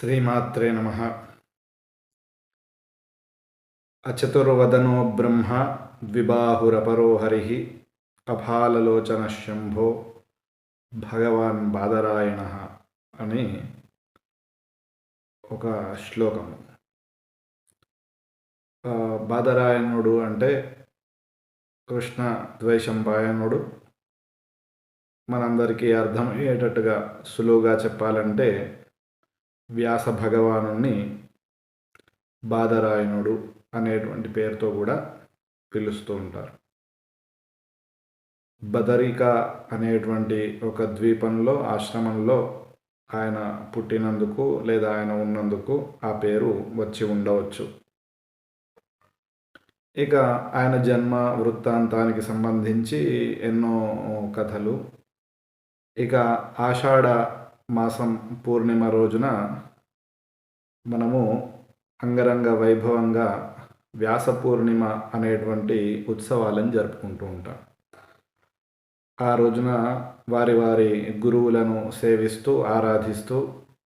శ్రీమాత్రే నమ. అచతుర్వదనో బ్రహ్మ ద్విబాహురపరో హరి అఫాలలోచన శంభో భగవాన్ బాదరాయణ అని ఒక శ్లోకము బాదరాయణుడు అంటే కృష్ణ ద్వైశంపాయనుడు మనందరికీ అర్థమయ్యేటట్టుగా సులువుగా చెప్పాలంటే వ్యాస భగవానుణ్ణి బాదరాయణుడు అనేటువంటి పేరుతో కూడా పిలుస్తూ ఉంటారు. బదరిక అనేటువంటి ఒక ద్వీపంలో ఆశ్రమంలో ఆయన పుట్టినందుకు లేదా ఆయన ఉన్నందుకు ఆ పేరు వచ్చి ఉండవచ్చు. ఇక ఆయన జన్మ వృత్తాంతానికి సంబంధించి ఎన్నో కథలు. ఇక ఆషాఢ మాసం పూర్ణిమ రోజున మనము అంగరంగ వైభవంగా వ్యాస పూర్ణిమ అనేటువంటి ఉత్సవాలను జరుపుకుంటూ ఉంటాం. ఆ రోజున వారి వారి గురువులను సేవిస్తూ ఆరాధిస్తూ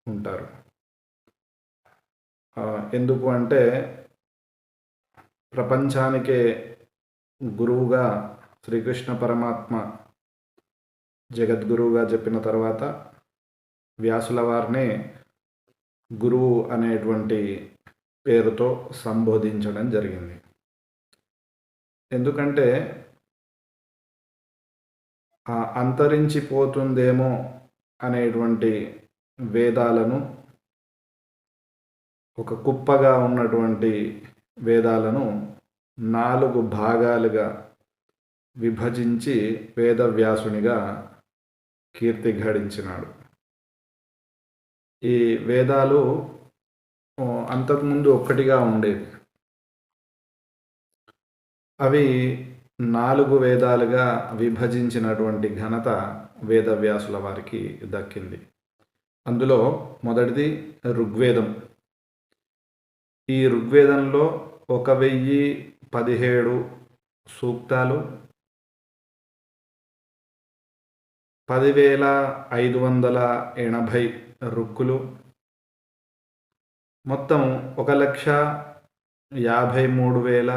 ఉంటారు. ఎందుకు అంటే ప్రపంచానికే గురువుగా శ్రీకృష్ణ పరమాత్మ జగద్గురువుగా చెప్పిన తర్వాత వ్యాసుల వారిని గురువు అనేటువంటి పేరుతో సంబోధించడం జరిగింది. ఎందుకంటే ఆ అంతరించిపోతుందేమో అనేటువంటి వేదాలను ఒక కుప్పగా ఉన్నటువంటి వేదాలను నాలుగు భాగాలుగా విభజించి వేదవ్యాసునిగా కీర్తి గడించినాడు ఈ వేదాలు అంతకుముందు ఒక్కటిగా ఉండేవి. అవి నాలుగు వేదాలుగా విభజించినటువంటి ఘనత వేదవ్యాసుల వారికి దక్కింది. అందులో మొదటిది ఋగ్వేదం. ఈ ఋగ్వేదంలో ఒక వెయ్యి పదిహేడు సూక్తాలు పదివేల ఐదు వందల ఎనభై రుక్కులు. మొత్తం ఒక లక్ష యాభై మూడు వేల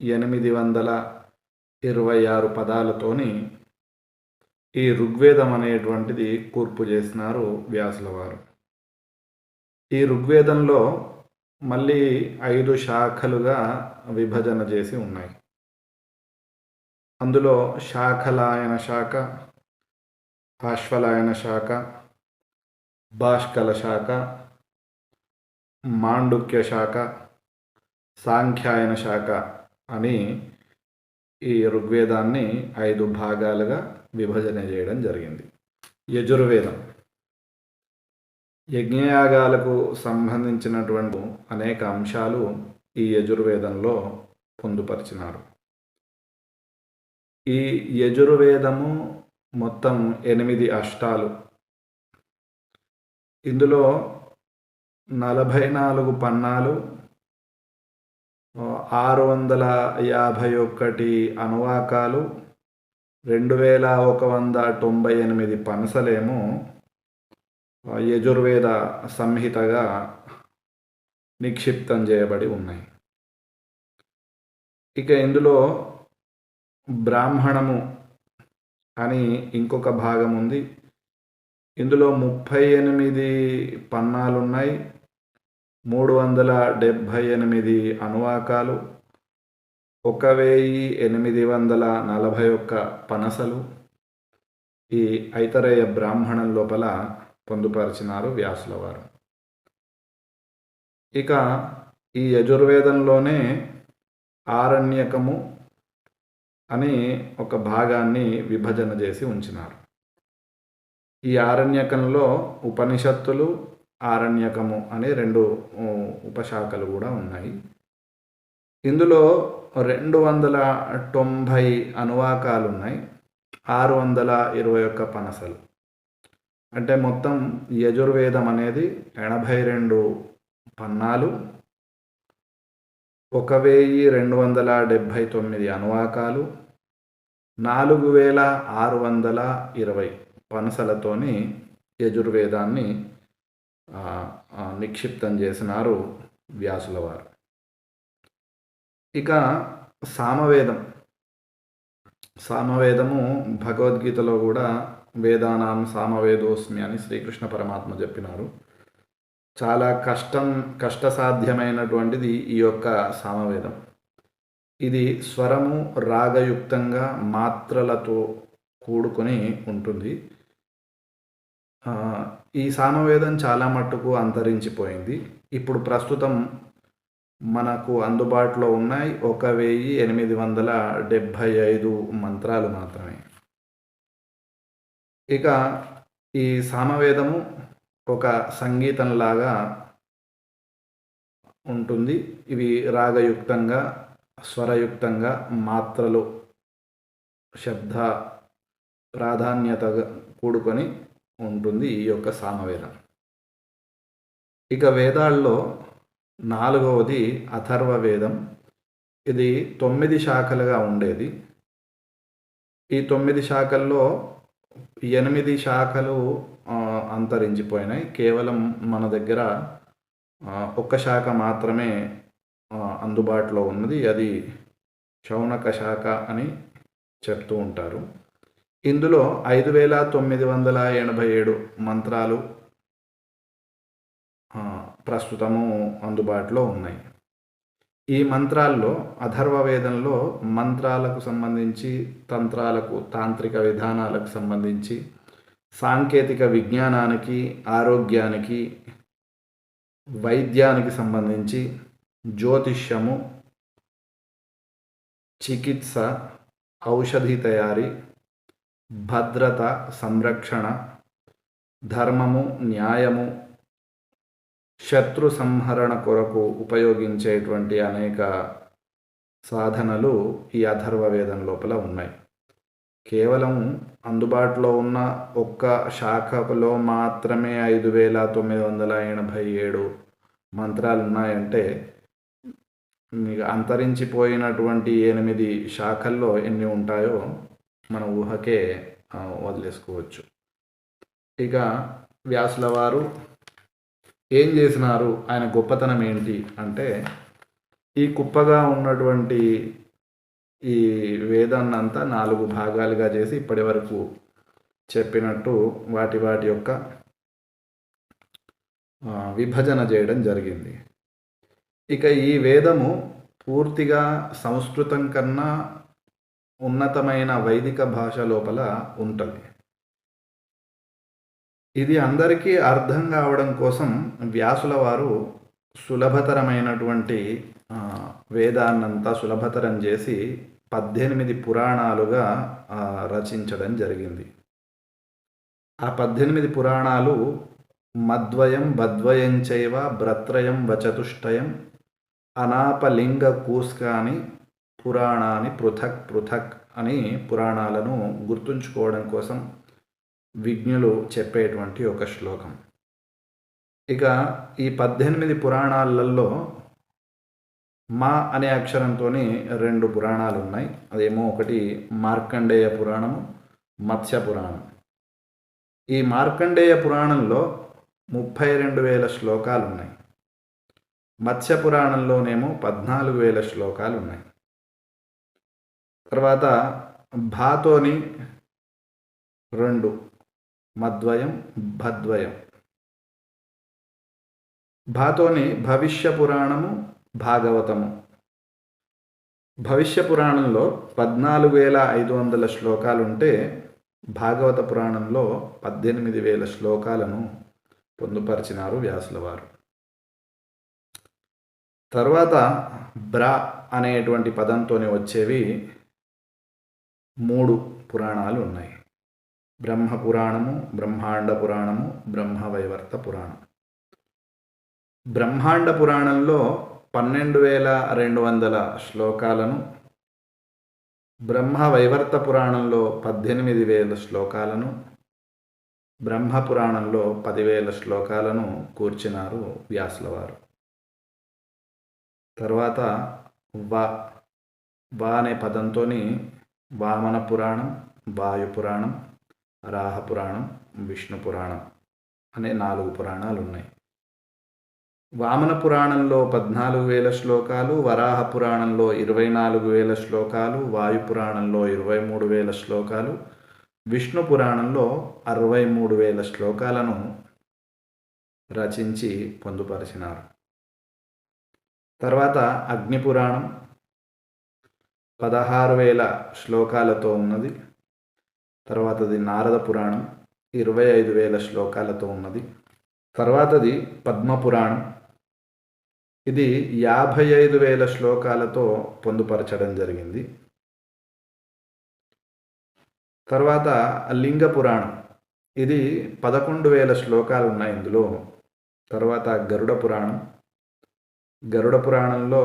ఎనిమిది వందల ఇరవై ఆరు పదాలతోని ఈ ఋగ్వేదం అనేటువంటిది కూర్పు చేసినారు వ్యాసుల వారు. ఈ ఋగ్వేదంలో మళ్ళీ ఐదు శాఖలుగా విభజన చేసి ఉన్నాయి. అందులో శాఖలాయన శాఖ పాశ్వలాయన శాఖ భాష్కల శాఖ మాండుక్య శాఖ సాంఖ్యాయన శాఖ అని ఈ ఋగ్వేదాన్ని ఐదు భాగాలుగా విభజన చేయడం జరిగింది. యజుర్వేదం. యజ్ఞయాగాలకు సంబంధించినటువంటి అనేక అంశాలు ఈ యజుర్వేదంలో పొందుపరిచినారు. ఈ యజుర్వేదము మొత్తం ఎనిమిది అష్టాలు. ఇందులో నలభై నాలుగు పన్నాలు ఆరు వందల యాభై ఒకటి అనువాకాలు రెండు వేల ఒక వంద తొంభై ఎనిమిది పనసలేమో యజుర్వేద సంహితగా నిక్షిప్తం చేయబడి ఉన్నాయి. ఇక ఇందులో బ్రాహ్మణము అని ఇంకొక భాగం ఉంది. ఇందులో ముప్పై ఎనిమిది పన్నాలు ఉన్నాయి మూడు వందల డెబ్భై ఎనిమిది అనువాకాలు. ఒక వెయ్యి ఎనిమిది వందల నలభై ఒక్క పనసలు. ఈ ఐతరేయ బ్రాహ్మణం లోపల పొందుపరిచినారు వ్యాసుల వారు. ఇక ఈ యజుర్వేదంలోనే ఆరణ్యకము అని ఒక భాగాన్ని విభజన చేసి ఉంచినారు. ఈ ఆరణ్యకంలో ఉపనిషత్తులు ఆరణ్యకము అనే రెండు ఉపశాఖలు కూడా ఉన్నాయి. ఇందులో రెండు వందల తొంభై అనువాకాలు ఉన్నాయి. ఆరు వందల ఇరవై ఒక్క పనసలు. అంటే మొత్తం యజుర్వేదం అనేది ఎనభై రెండు పన్నాలు ఒక వెయ్యి రెండు వందల డెబ్భై తొమ్మిది అనువాకాలు నాలుగు వేల ఆరు వందల ఇరవై పనసలతోని యజుర్వేదాన్ని నిక్షిప్తం చేసినారు వ్యాసుల వారు. ఇక సామవేదం. సామవేదము భగవద్గీతలో కూడా వేదానాం సామవేదోస్మి అని శ్రీకృష్ణ పరమాత్మ చెప్పినారు. చాలా కష్టం కష్టసాధ్యమైనటువంటిది ఈ యొక్క సామవేదం. ఇది స్వరము రాగయుక్తంగా మాత్రలతో కూడుకొని ఉంటుంది. ఈ సామవేదం చాలా మట్టుకు అంతరించిపోయింది. ఇప్పుడు ప్రస్తుతం మనకు అందుబాటులో ఉన్నాయి ఒక వెయ్యి ఎనిమిది వందల డెబ్భై ఐదు మంత్రాలు మాత్రమే. ఇక ఈ సామవేదము ఒక సంగీతంలాగా ఉంటుంది. ఇవి రాగయుక్తంగా స్వరయుక్తంగా మాత్రలు శబ్ద ప్రాధాన్యతగా కూడుకొని ఉంటుంది ఈ యొక్క సామవేదం. ఇక వేదాల్లో నాలుగవది అథర్వ వేదం ఇది తొమ్మిది శాఖలుగా ఉండేది. ఈ తొమ్మిది శాఖల్లో ఎనిమిది శాఖలు అంతరించిపోయినాయి. కేవలం మన దగ్గర ఒక్క శాఖ మాత్రమే అందుబాటులో ఉన్నది. అది శౌనక శాఖ అని చెప్తూ ఉంటారు. ఇందులో ఐదు వేల తొమ్మిది వందల ఎనభై ఏడు మంత్రాలు ప్రస్తుతము అందుబాటులో ఉన్నాయి. ఈ మంత్రాల్లో అథర్వ వేదంలో మంత్రాలకు సంబంధించి తంత్రాలకు తాంత్రిక విధానాలకు సంబంధించి సాంకేతిక విజ్ఞానానికి ఆరోగ్యానికి వైద్యానికి సంబంధించి జ్యోతిష్యము చికిత్స ఔషధి తయారీ భద్రత సంరక్షణ ధర్మము న్యాయము శత్రు సంహరణ కొరకు ఉపయోగించేటువంటి అనేక సాధనలు ఈ అథర్వ వేదం లోపల ఉన్నాయి. కేవలం అందుబాటులో ఉన్న ఒక్క శాఖలో మాత్రమే ఐదు వేల తొమ్మిది వందల ఎనభై ఏడు మంత్రాలు ఉన్నాయంటే మీకు అంతరించిపోయినటువంటి ఎనిమిది శాఖల్లో ఎన్ని ఉంటాయో మన ఊహకే వదిలేసుకోవచ్చు. ఇక వ్యాసుల వారు ఏం చేసినారు? ఆయన గొప్పతనం ఏంటి? అంటే ఈ కుప్పగా ఉన్నటువంటి ఈ వేదాన్నంతా నాలుగు భాగాలుగా చేసి ఇప్పటి వరకు చెప్పినట్టు వాటి వాటి యొక్క విభజన చేయడం జరిగింది. ఇక ఈ వేదము పూర్తిగా సంస్కృతం కన్నా ఉన్నతమైన వైదిక భాష లోపల ఉంటుంది. ఇది అందరికీ అర్థం కావడం కోసం వ్యాసుల వారు సులభతరమైనటువంటి వేదాన్నంతా సులభతరం చేసి పద్దెనిమిది పురాణాలుగా రచించడం జరిగింది. ఆ పద్దెనిమిది పురాణాలు మద్వయం బద్వయం చైవ భ్రత్రయం వచతుష్టయం అనాపలింగ కూస్కాని పురాణాన్ని పృథక్ పృథక్ అని పురాణాలను గుర్తుంచుకోవడం కోసం విజ్ఞులు చెప్పేటువంటి ఒక శ్లోకం. ఇక ఈ పద్దెనిమిది పురాణాలలో మా అనే అక్షరంతో రెండు పురాణాలు ఉన్నాయి అదేమో ఒకటి మార్కండేయ పురాణము మత్స్య పురాణం. ఈ మార్కండేయ పురాణంలో ముప్పై రెండు వేల శ్లోకాలు ఉన్నాయి మత్స్య పురాణంలోనేమో పద్నాలుగు వేల శ్లోకాలు ఉన్నాయి తర్వాత భాతోని రెండు మద్వయం భద్వయం. భాతోని భవిష్య పురాణము భాగవతము. భవిష్య పురాణంలో పద్నాలుగు వేల ఐదు వందల శ్లోకాలుంటే భాగవత పురాణంలో పద్దెనిమిది వేల శ్లోకాలను పొందుపరిచినారు వ్యాసుల వారు తర్వాత బ్రా అనేటువంటి పదంతోనే వచ్చేవి మూడు పురాణాలు ఉన్నాయి. బ్రహ్మ పురాణము బ్రహ్మాండ పురాణము బ్రహ్మవైవర్త పురాణం. బ్రహ్మాండ పురాణంలో పన్నెండు వేల రెండు వందల శ్లోకాలను బ్రహ్మ వైవర్త పురాణంలో పద్దెనిమిది వేల శ్లోకాలను బ్రహ్మ పురాణంలో పదివేల శ్లోకాలను కూర్చినారు వ్యాసులవారు. తర్వాత వా వా అనే పదంతోని వామన పురాణం వాయు పురాణం రాహ పురాణం విష్ణు పురాణం అనే నాలుగు పురాణాలు ఉన్నాయి వామన పురాణంలో పద్నాలుగు వేల శ్లోకాలు వరాహ పురాణంలో ఇరవై నాలుగు వేల శ్లోకాలు వాయు పురాణంలో ఇరవై మూడు వేల శ్లోకాలు విష్ణు పురాణంలో అరవై మూడు వేల శ్లోకాలను రచించి పొందుపరిచినారు. తర్వాత అగ్ని పురాణం పదహారు వేల శ్లోకాలతో ఉన్నది. తర్వాతది నారద పురాణం ఇరవై ఐదు వేల శ్లోకాలతో ఉన్నది. తర్వాతది పద్మపురాణం ఇది యాభై ఐదు వేల శ్లోకాలతో పొందుపరచడం జరిగింది. తర్వాత లింగ పురాణం. ఇది పదకొండు వేల శ్లోకాలు ఉన్నాయి ఇందులో. తర్వాత గరుడ పురాణం. గరుడ పురాణంలో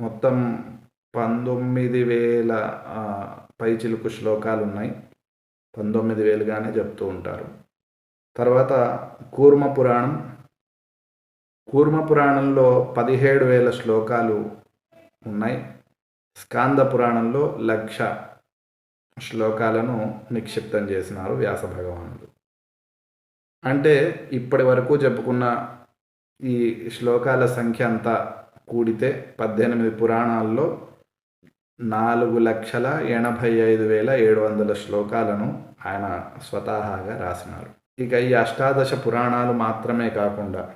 మొత్తం పంతొమ్మిది వేల పైచిలుకు శ్లోకాలు ఉన్నాయి. పంతొమ్మిది వేలుగానే చెప్తూ ఉంటారు. తర్వాత కూర్మ పురాణం. కూర్మ పురాణంలో పదిహేడు వేల శ్లోకాలు ఉన్నాయి. స్కాంద పురాణంలో లక్ష శ్లోకాలను నిక్షిప్తం చేసినారు వ్యాస భగవానుడు. అంటే ఇప్పటి వరకు చెప్పుకున్న ఈ శ్లోకాల సంఖ్య అంతా కూడితే పద్దెనిమిది పురాణాల్లో నాలుగు లక్షల ఎనభై ఐదు వేల ఏడు వందల శ్లోకాలను ఆయన స్వతహాగా రాసినారు. ఇక ఈ అష్టాదశ పురాణాలు మాత్రమే కాకుండా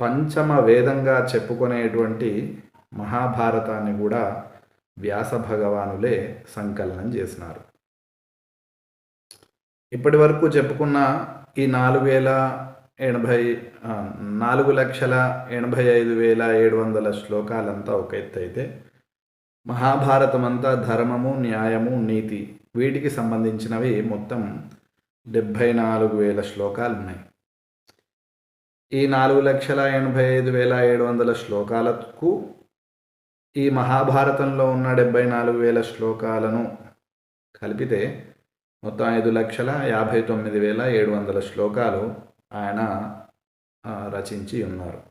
పంచమ వేదంగా చెప్పుకునేటువంటి మహాభారతాన్ని కూడా వ్యాస భగవానులే సంకలనం చేసినారు. ఇప్పటి వరకు చెప్పుకున్న ఈ నాలుగు వేల ఎనభై నాలుగు లక్షల ఎనభై ఐదు వేల ఏడు వందల శ్లోకాలంతా ఒక ఎత్తు అయితే మహాభారతం అంతా ధర్మము న్యాయము నీతి వీటికి సంబంధించినవి మొత్తం డెబ్భై నాలుగు వేల శ్లోకాలు ఉన్నాయి ఈ నాలుగు లక్షల ఎనభై ఐదు వేల ఏడు వందల శ్లోకాలకు ఈ మహాభారతంలో ఉన్న డెబ్బై నాలుగు వేల శ్లోకాలను కలిపితే మొత్తం ఐదు లక్షల యాభై తొమ్మిది వేల ఏడు వందల శ్లోకాలు ఆయన రచించి ఉన్నారు.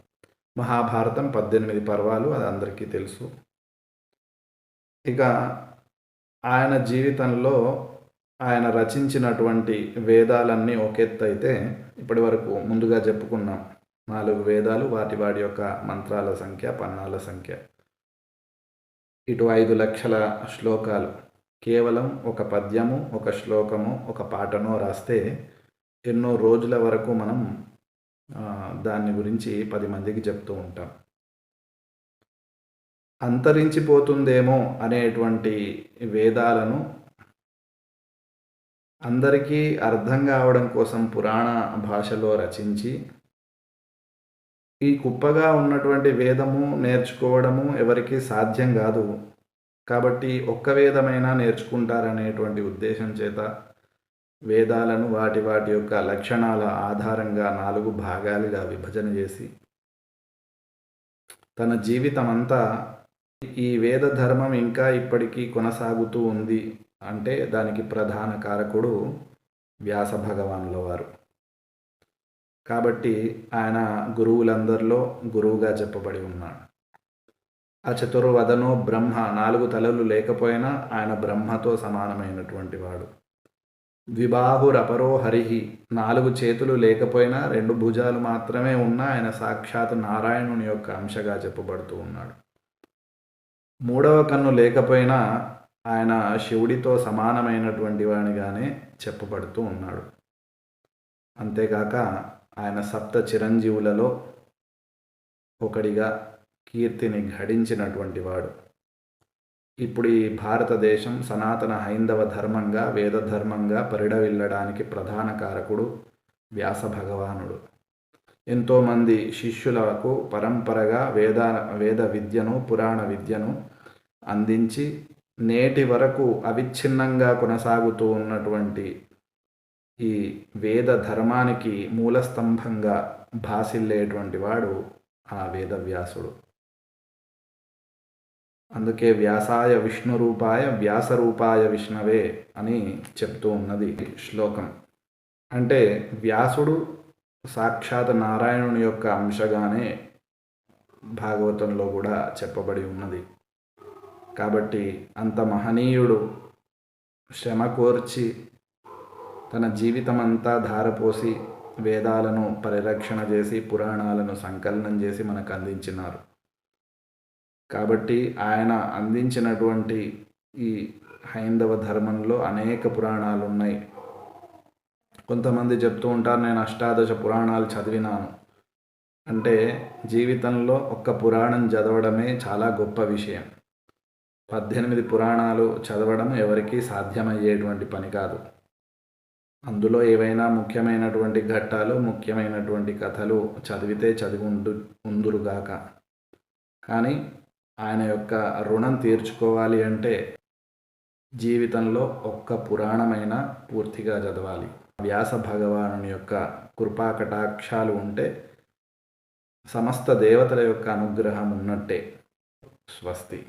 మహాభారతం పద్దెనిమిది పర్వాలు అది అందరికీ తెలుసు. ఇక ఆయన జీవితంలో ఆయన రచించినటువంటి వేదాలన్నీ ఒక ఎత్తు అయితే ఇప్పటి వరకు ముందుగా చెప్పుకున్నాం నాలుగు వేదాలు వాటి వాటి యొక్క మంత్రాల సంఖ్య పన్నాల సంఖ్య. ఇటు ఐదు లక్షల శ్లోకాలు. కేవలం ఒక పద్యము ఒక శ్లోకము ఒక పాటనో రాస్తే ఎన్నో రోజుల వరకు మనం దాని గురించి పది మందికి చెప్తూ ఉంటాం. అంతరించిపోతుందేమో అనేటువంటి వేదాలను అందరికీ అర్థం కావడం కోసం పురాణ భాషలో రచించి ఈ కుప్పగా ఉన్నటువంటి వేదము నేర్చుకోవడము ఎవరికి సాధ్యం కాదు. కాబట్టి ఒక్క వేదమైనా నేర్చుకుంటారనేటువంటి ఉద్దేశం చేత వేదాలను వాటి వాటి యొక్క లక్షణాల ఆధారంగా నాలుగు భాగాలుగా విభజన చేసి తన జీవితం అంతా ఈ వేద ధర్మం ఇంకా ఇప్పటికీ కొనసాగుతూ ఉంది. అంటే దానికి ప్రధాన కారకుడు వ్యాస భగవానుల వారు. కాబట్టి ఆయన గురువులందరిలో గురువుగా చెప్పబడి ఉన్నాడు. ఆ చతుర్వదనో బ్రహ్మ నాలుగు తలలు లేకపోయినా ఆయన బ్రహ్మతో సమానమైనటువంటి వాడు. ద్విబాహురపరో హరిహి నాలుగు చేతులు లేకపోయినా రెండు భుజాలు మాత్రమే ఉన్న ఆయన సాక్షాత్ నారాయణుని యొక్క అంశగా చెప్పబడుతూ ఉన్నాడు. మూడవ కన్ను లేకపోయినా ఆయన శివుడితో సమానమైనటువంటి వాడిగానే చెప్పబడుతూ ఉన్నాడు. అంతేకాక ఆయన సప్త చిరంజీవులలో ఒకడిగా కీర్తిని ఘడించినటువంటి వాడు. ఇప్పుడు ఈ భారతదేశం సనాతన హైందవ ధర్మంగా వేదధర్మంగా పరిడవిల్లడానికి ప్రధాన కారకుడు వ్యాస భగవానుడు. ఎంతోమంది శిష్యులకు పరంపరగా వేద వేద విద్యను పురాణ విద్యను అందించి నేటి వరకు అవిచ్ఛిన్నంగా కొనసాగుతూ ఉన్నటువంటి ఈ వేద ధర్మానికి మూలస్తంభంగా భాసిల్లేటువంటి వాడు ఆ వేదవ్యాసుడు. అందుకే వ్యాసాయ విష్ణు రూపాయ వ్యాసరూపాయ విష్ణవే అని చెప్తూ ఉన్నది శ్లోకం. అంటే వ్యాసుడు సాక్షాత్ నారాయణుని యొక్క అంశగానే భాగవతంలో కూడా చెప్పబడి ఉన్నది. కాబట్టి అంత మహనీయుడు శ్రమ కోర్చి తన జీవితమంతా ధారపోసి వేదాలను పరిరక్షణ చేసి పురాణాలను సంకలనం చేసి మనకు అందించినారు. కాబట్టి ఆయన అందించినటువంటి ఈ హైందవ ధర్మంలో అనేక పురాణాలు ఉన్నాయి కొంతమంది చెప్తూ ఉంటారు నేను అష్టాదశ పురాణాలు చదివినాను. అంటే జీవితంలో ఒక్క పురాణం చదవడమే చాలా గొప్ప విషయం. పద్దెనిమిది పురాణాలు చదవడం ఎవరికీ సాధ్యమయ్యేటువంటి పని కాదు. అందులో ఏవైనా ముఖ్యమైనటువంటి ఘట్టాలు ముఖ్యమైనటువంటి కథలు చదివితే చదివి ఉండు ఉందురుగాక కానీ ఆయన యొక్క రుణం తీర్చుకోవాలి అంటే జీవితంలో ఒక్క పురాణమైన పూర్తిగా చదవాలి. వ్యాస భగవానుని యొక్క కృపా కటాక్షాలు ఉంటే సమస్త దేవతల యొక్క అనుగ్రహం ఉన్నట్టే. స్వస్తి.